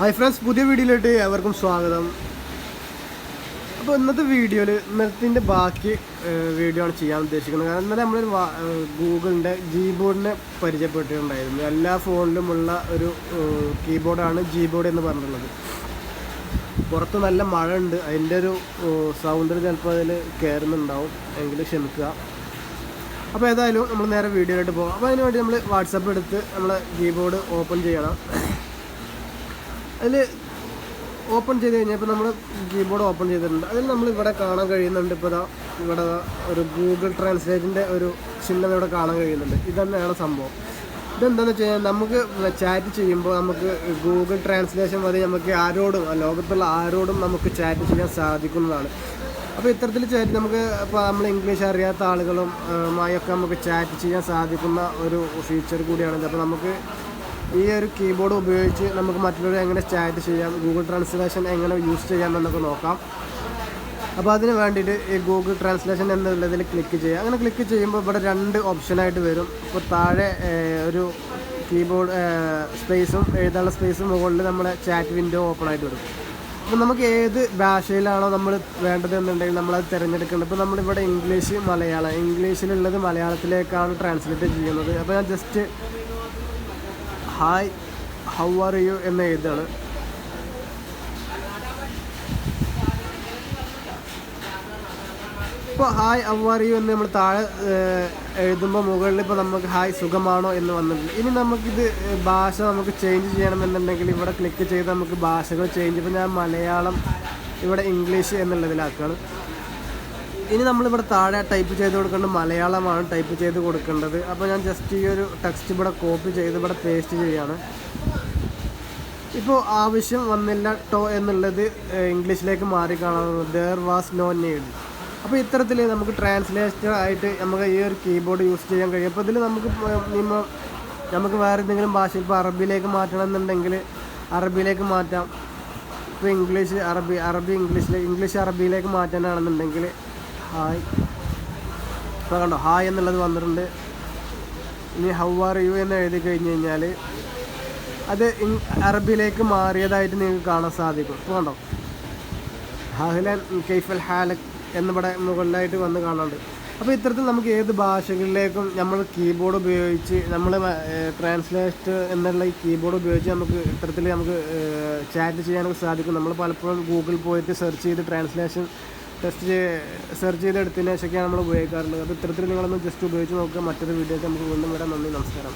Hi friends പുതിയ വീഡിയോയിലോട്ട് ഏവർക്കും സ്വാഗതം. അപ്പോൾ ഇന്നത്തെ വീഡിയോയിൽ ഇന്നത്തെ ബാക്കി വീഡിയോ ആണ് ചെയ്യാൻ ഉദ്ദേശിക്കുന്നത്. കാരണം ഇന്നലെ ഏഹ്, ഗൂഗിളിന്റെ ജി ബോർഡിനെ പരിചയപ്പെട്ടിട്ടുണ്ടായിരുന്നു. എല്ലാ ഫോണിലുമുള്ള ഒരു കീബോർഡാണ് ജി ബോർഡ് എന്ന് പറഞ്ഞിട്ടുള്ളത്. പുറത്ത് നല്ല മഴ ഉണ്ട് അതിന്റെ ഒരു സൗന്ദര്യം ചിലപ്പോൾ അതിൽ കയറുന്നുണ്ടാവും എങ്കിലും ക്ഷമിക്കുക. അപ്പോൾ ഏതായാലും നമ്മൾ നേരെ വീഡിയോയിലോട്ട് പോകാം. അപ്പോൾ അതിനുവേണ്ടി നമ്മൾ വാട്സപ്പ് എടുത്ത് നമ്മൾ കീബോർഡ് ഓപ്പൺ ചെയ്യണം. അതിൽ ഓപ്പൺ ചെയ്ത് കഴിഞ്ഞാൽ ഇപ്പോൾ നമ്മൾ കീബോർഡ് ഓപ്പൺ ചെയ്തിട്ടുണ്ട്. അതിൽ നമ്മൾ ഇവിടെ കാണാൻ കഴിയുന്നുണ്ട് ഇപ്പോൾ ഇതാ ഇവിടെ ഒരു ഗൂഗിൾ ട്രാൻസ്ലേറ്റിന്റെ ഒരു ചിഹ്നം ഇവിടെ കാണാൻ കഴിയുന്നുണ്ട്. ഇത് തന്നെയാണ് സംഭവം. ഇതെന്താണെന്ന് വെച്ച് കഴിഞ്ഞാൽ നമുക്ക് ചാറ്റ് ചെയ്യുമ്പോൾ നമുക്ക് ഗൂഗിൾ ട്രാൻസ്ലേഷൻ വഴി നമുക്ക് ആരോടും ലോകത്തുള്ള ആരോടും നമുക്ക് ചാറ്റ് ചെയ്യാൻ സാധിക്കുന്നതാണ്. അപ്പോൾ ഇത്തരത്തിൽ ചാറ്റ് നമുക്ക് ഇപ്പോൾ നമ്മൾ ഇംഗ്ലീഷ് അറിയാത്ത ആളുകളും ആയൊക്കെ നമുക്ക് ചാറ്റ് ചെയ്യാൻ സാധിക്കുന്ന ഒരു ഫീച്ചർ കൂടിയാണിത്. അപ്പോൾ നമുക്ക് ഈ ഒരു കീബോർഡ് ഉപയോഗിച്ച് നമുക്ക് മറ്റുള്ളവരെ എങ്ങനെ ചാറ്റ് ചെയ്യാം ഗൂഗിൾ ട്രാൻസ്ലേഷൻ എങ്ങനെ യൂസ് ചെയ്യാം എന്നൊക്കെ നോക്കാം. അപ്പോൾ അതിന് വേണ്ടിയിട്ട് ഈ ഗൂഗിൾ ട്രാൻസ്ലേഷൻ എന്നുള്ളതിൽ ക്ലിക്ക് ചെയ്യുക. അങ്ങനെ ക്ലിക്ക് ചെയ്യുമ്പോൾ ഇവിടെ രണ്ട് ഓപ്ഷനായിട്ട് വരും. ഇപ്പോൾ താഴെ ഒരു കീബോർഡ് സ്പേസും എഴുതാനുള്ള സ്പേസും മുകളിൽ നമ്മുടെ ചാറ്റ് വിൻഡോ ഓപ്പൺ ആയിട്ട് വരും. അപ്പോൾ നമുക്ക് ഏത് ഭാഷയിലാണോ നമ്മൾ വേണ്ടത് എന്നുണ്ടെങ്കിൽ നമ്മളത് തിരഞ്ഞെടുക്കേണ്ടത്. ഇപ്പോൾ നമ്മളിവിടെ ഇംഗ്ലീഷ് മലയാളം ഇംഗ്ലീഷിലുള്ളത് മലയാളത്തിലേക്കാണ് ട്രാൻസ്ലേറ്റ് ചെയ്യുന്നത്. അപ്പോൾ ഞാൻ just hi how are you എന്ന് എഴുതാണ് ഇപ്പോൾ ഹായ് ഹൗ ആർ യു എന്ന് നമ്മൾ താഴെ എഴുതുമ്പോൾ മുകളിൽ ഇപ്പോൾ നമുക്ക് ഹായ് സുഖമാണോ എന്ന് വന്നിട്ടുണ്ട്. ഇനി നമുക്കിത് ഭാഷ നമുക്ക് ചേഞ്ച് ചെയ്യണമെന്നുണ്ടെങ്കിൽ ഇവിടെ ക്ലിക്ക് ചെയ്ത് നമുക്ക് ഭാഷകൾ ചേഞ്ച് ഇപ്പോൾ ഞാൻ മലയാളം ഇവിടെ ഇംഗ്ലീഷ് എന്നുള്ളതിലാക്കുകയാണ് ഇനി നമ്മളിവിടെ താഴെ ടൈപ്പ് ചെയ്ത് കൊടുക്കേണ്ടത് മലയാളമാണ് ടൈപ്പ് ചെയ്ത് കൊടുക്കേണ്ടത്. അപ്പോൾ ഞാൻ ജസ്റ്റ് ഈ ഒരു ടെക്സ്റ്റ് ഇവിടെ കോപ്പി ചെയ്ത് ഇവിടെ പേസ്റ്റ് ചെയ്യുകയാണ്. ഇപ്പോൾ ആവശ്യം വന്നില്ല ടോ എന്നുള്ളത് ഇംഗ്ലീഷിലേക്ക് മാറി കാണാവുന്നത്. ദർ വാസ് നോ നീഡ് അപ്പോൾ ഇത്തരത്തിൽ നമുക്ക് ട്രാൻസ്ലേറ്റർ ആയിട്ട് നമുക്ക് ഈ ഒരു കീബോർഡ് യൂസ് ചെയ്യാൻ കഴിയും. അപ്പോൾ ഇതിൽ നമുക്ക് നമുക്ക് വേറെ എന്തെങ്കിലും ഭാഷ ഇപ്പോൾ അറബിയിലേക്ക് മാറ്റണം എന്നുണ്ടെങ്കിൽ അറബിയിലേക്ക് മാറ്റാം. ഇപ്പോൾ ഇംഗ്ലീഷ് അറബി അറബി ഇംഗ്ലീഷിലേക്ക് ഇംഗ്ലീഷ് അറബിയിലേക്ക് മാറ്റാനാണെന്നുണ്ടെങ്കിൽ ഹായ്. ഇപ്പോൾ കണ്ടോ ഹായ് എന്നുള്ളത് വന്നിട്ടുണ്ട്. ഇനി ഹൗ ആർ യു എന്ന് എഴുതി കഴിഞ്ഞ് കഴിഞ്ഞാൽ അത് അറബിയിലേക്ക് മാറിയതായിട്ട് നിങ്ങൾക്ക് കാണാൻ സാധിക്കും. ഇപ്പോൾ കണ്ടോ ഹഹ്ലൻ കെയ്ഫൽ ഹാലക് എന്നിവിടെ മുകളിലായിട്ട് വന്ന് കാണാറുണ്ട് അപ്പോൾ ഇത്തരത്തിൽ നമുക്ക് ഏത് ഭാഷകളിലേക്കും നമ്മൾ കീബോർഡ് ഉപയോഗിച്ച് നമ്മൾ ട്രാൻസ്ലേറ്റ് എന്നുള്ള ഈ കീബോർഡ് ഉപയോഗിച്ച് നമുക്ക് ഇത്തരത്തിൽ നമുക്ക് ചാറ്റ് ചെയ്യാനൊക്കെ സാധിക്കും. നമ്മൾ പലപ്പോഴും ഗൂഗിൾ പോയിട്ട് സെർച്ച് ചെയ്ത് ട്രാൻസ്ലേഷൻ ടെസ്റ്റ് സെർച്ച് ചെയ്ത് എടുത്തതിന് ശേഷമൊക്കെയാണ് നമ്മൾ ഉപയോഗിക്കാറുള്ളത്. അപ്പോൾ ഇത്തരത്തിൽ നിങ്ങളൊന്ന് ജസ്റ്റ് ഉപയോഗിച്ച് നോക്കുക. മറ്റൊരു വീഡിയോയ്ക്ക് നമുക്ക് വീണ്ടും വരാം. നന്ദി നമസ്കാരം.